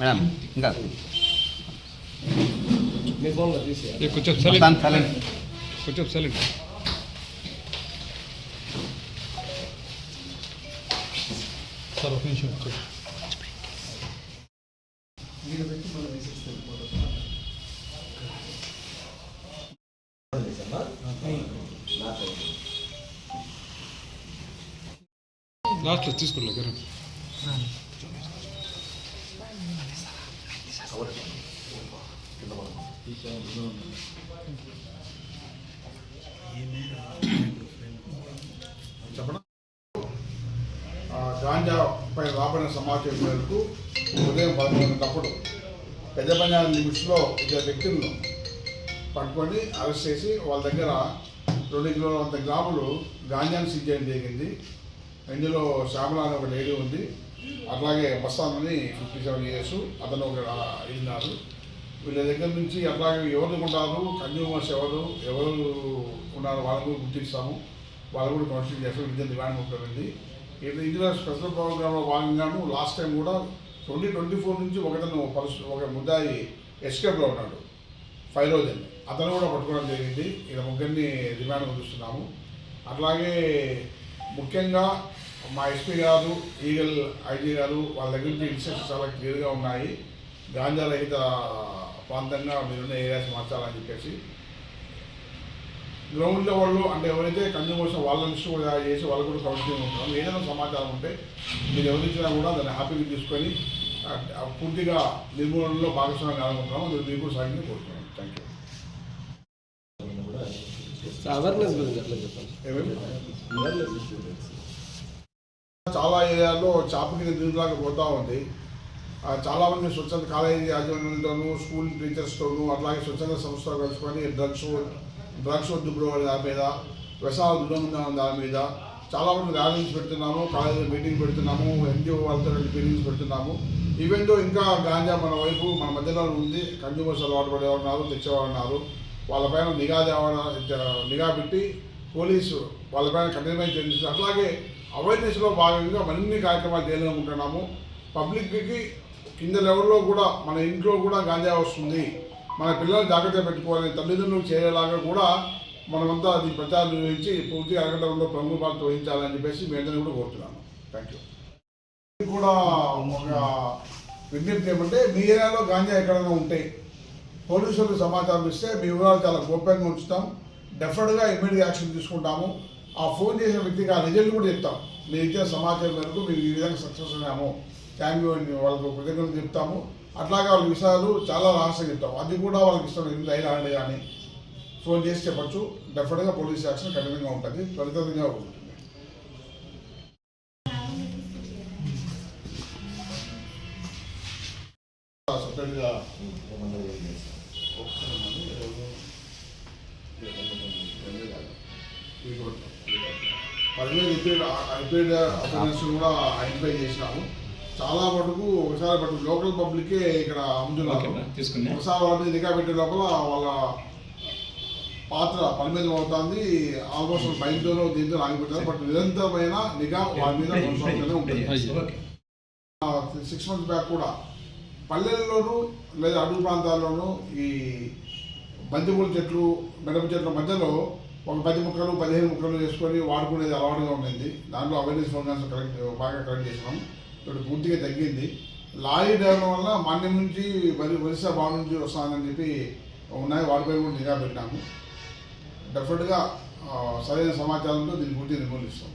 Madam ఇంకా? కొంచెం silent silent కొంచెం సైలెంట్ సార్ ఒక నిమిషం. లాస్ట్లో తీసుకున్నా చెప్పండి గాంజాపై రాబడిన సమాచారం మేరకు ఉదయం పదకొండు పెద్ద పంజాబ్ లిమిట్స్లో ఇద్దరు వ్యక్తులను పట్టుకొని అరెస్ట్ చేసి వాళ్ళ దగ్గర రెండు కిలోల వంద గ్రాములు గాంజాను సీజ్ చేయడం జరిగింది. ఇందులో శ్యామల అనే ఒక లేడీ ఉంది. అట్లాగే మస్తాన్ అని ఫిఫ్టీ సెవెన్ ఇయర్స్ అతను ఒక ఉన్నారు వీళ్ళ దగ్గర నుంచి అట్లాగే ఎవరు ఉంటారు కన్జ్యూమర్స్ ఎవరు ఎవరు ఉన్నారు వాళ్ళని కూడా గుర్తిస్తాము. వాళ్ళు కూడా కౌన్సిలింగ్ చేస్తాం విద్య డిమాండ్ ఉంటుంది ఇందులో స్పెషల్ ప్రోగ్రామ్లో భాగంగాను లాస్ట్ టైం కూడా ట్వంటీ ట్వంటీ ఫోర్ నుంచి ఒకతను పరిస్థితి ఒక ముద్దాయి ఎస్కేప్లో ఉన్నాడు ఫైవ్ థౌజండ్ అతను కూడా పట్టుకోవడం జరిగింది. ఇలా ముగ్గురిని డిమాండ్ పంపిస్తున్నాము. అట్లాగే ముఖ్యంగా మా ఎస్పీ గారు ఈగల్ ఐజీ గారు వాళ్ళ దగ్గర నుంచి ఇన్స్ట్రక్షన్స్ చాలా క్లియర్గా ఉన్నాయి. గాంజా రహిత ప్రాంతంగా మీరున్న ఏరియాస్ మార్చాలని చెప్పేసి. గ్రౌండ్ లెవెల్లో అంటే ఎవరైతే కన్జ్యూమర్స్ వాళ్ళ లిస్ట్ కూడా చేసి వాళ్ళు కూడా కౌన్సిలింగ్ ఉంటున్నాం. ఏదైనా సమాచారం ఉంటే మీరు ఎవరిచ్చినా కూడా దాన్ని హ్యాపీగా తీసుకొని పూర్తిగా నిర్మూలనలో భాగస్వామ్యం కావాలనుకుంటున్నాం అందులో మీరు కూడా సాగిని కోరుతున్నాం. థ్యాంక్ యూ అవేర్నెస్ గురించి చెప్పండి. చాలా ఏరియాల్లో చేప కింద నీరులాగా పోతూ ఉంది. చాలామంది చాలా మంది స్వచ్ఛంద కాలేజీ యాజమాన్యంతోనూ స్కూల్ టీచర్స్తోనూ అట్లాగే స్వచ్ఛంద సంస్థలు కలుసుకొని డ్రగ్స్ డ్రగ్స్ వద్దు బ్రో దాని మీద వ్యవసాయ దూరం దాని మీద చాలా మంది ర్యాలీస్ పెడుతున్నాము కాలేజీలో మీటింగ్ పెడుతున్నాము ఎన్జిఓ వాళ్ళతో మీటింగ్స్ పెడుతున్నాము. ఈవెంట్ ఇంకా గాంజా మన వైపు మన మధ్యలో ఉంది కన్జ్యూమర్స్ అలవాటు పడేవారు ఉన్నారు తెచ్చేవారు ఉన్నారు. వాళ్ళపైన నిఘా దేవ- నిఘా పెట్టి పోలీసు వాళ్ళపైన కఠినమైన చర్యలు అట్లాగే అవేర్నెస్లో భాగంగా మరిన్ని కార్యక్రమాలు చేయాలనుకుంటున్నాము పబ్లిక్కి కింద లెవెల్లో కూడా మన ఇంట్లో కూడా గాంజా వస్తుంది. మన పిల్లలు జాగ్రత్తగా పెట్టుకోవాలి. తల్లిదండ్రులు చేయలాగా కూడా మనమంతా అది ప్రచారం నిర్వహించి పూర్తిగా అరగడంలో ప్రముఖ పాత్ర వహించాలని చెప్పేసి మీ అందరినీ కూడా కోరుతున్నాను. థ్యాంక్ యూ ఇది కూడా ఒక విజ్ఞప్తి ఏమంటే మీ ఏరియాలో గాంజా ఎక్కడైనా ఉంటే పోలీసులకు సమాచారం ఇస్తే మీ వివరాలు చాలా గోప్యంగా ఉంచుతాం. డెఫినెట్గా ఇమీడియట్ యాక్షన్ తీసుకుంటాము. ఆ ఫోన్ చేసిన వ్యక్తికి ఆ రిజల్ట్ కూడా చెప్తాం మీరు ఇచ్చిన సమాచారం మేరకు మీరు ఈ విధంగా సక్సెస్ అయ్యాము థ్యాంక్ యూ అని వాళ్ళకు కృతజ్ఞతలు చెప్తాము అట్లాగే వాళ్ళ విషయాలు చాలా రహస్యం చెప్తాం అది కూడా వాళ్ళకి ఇష్టం ఎందుకు అయినా అండి కానీ ఫోన్ చేసి చెప్పచ్చు డెఫినెట్గా పోలీస్ యాక్షన్ కఠినంగా ఉంటుంది త్వరితంగా ఉంటుంది పదివేలు రిపేర్ రిపేర్డ్ కూడా ఐడెంటిఫై చేసినాము. చాలా మటుకు ఒకసారి మటుకు లోకల్ పబ్లికే ఇక్కడ అమ్ముతున్నారు. ఒకసారి వాళ్ళ మీద నిఘా పెట్టే లోపల వాళ్ళ పాత్ర పరిమితం అవుతుంది. ఆల్మోస్ట్ భయంతోనూ దీంతో ఆగిపోతారు బట్ నిరంతరమైన నిఘా వాళ్ళ మీద కొనసాగుతూనే ఉంటుంది. సిక్స్ మంత్స్ బ్యాక్ కూడా పల్లెల్లోనూ లేదా అడవి ప్రాంతాల్లోనూ ఈ బంతిపూల చెట్లు మిరప చెట్ల మధ్యలో ఒక పది ముక్కలు పదిహేను ముక్కలు చేసుకొని వాడుకునేది అలవాటుగా ఉండింది. దాంట్లో అవేర్నెస్ ప్రోగ్రామ్స్ కలెక్ట్ బాగా కలెక్ట్ చేసినాం. ఇప్పుడు పూర్తిగా తగ్గింది. లారీ డ్రైవర్ వల్ల మాన్యం నుంచి వరి ఒరిస్సా బాగు నుంచి వస్తానని చెప్పి ఉన్నాయి వాటిపై కూడా నిఘా పెట్టాము డెఫినెట్గా సరైన సమాచారంతో దీన్ని పూర్తిగా నిర్మూలిస్తాము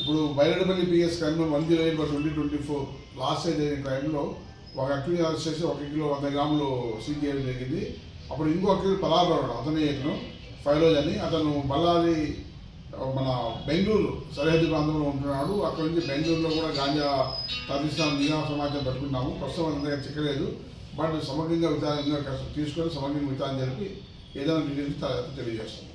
ఇప్పుడు Byreddipalli PS crime one zero eight twenty twenty four last year జరిగిన క్రైమ్లో ఒక అక్యూజ్ అరెస్ట్ చేసి ఒక కిలో వంద గ్రాములు సీజ్ చేయడం జరిగింది. అప్పుడు ఇంకో అక్యూజ్ పలారాడు అతనే ఇతను ఫైరోజ్ అని అతను బళ్ళారి మన బెంగళూరు సరిహద్దు ప్రాంతంలో ఉంటున్నాడు. అక్కడి నుంచి బెంగళూరులో కూడా గాంజా తరలిస్తాం నిఘా సమాచారం పెట్టుకున్నాము. ప్రస్తుతం అంతగా చిక్కలేదు. బట్ సమగ్రంగా విచారంగా తీసుకొని సమగ్రంగా విచారణ జరిపి ఏదైనా డీటెయిల్స్ తెలియజేస్తాం.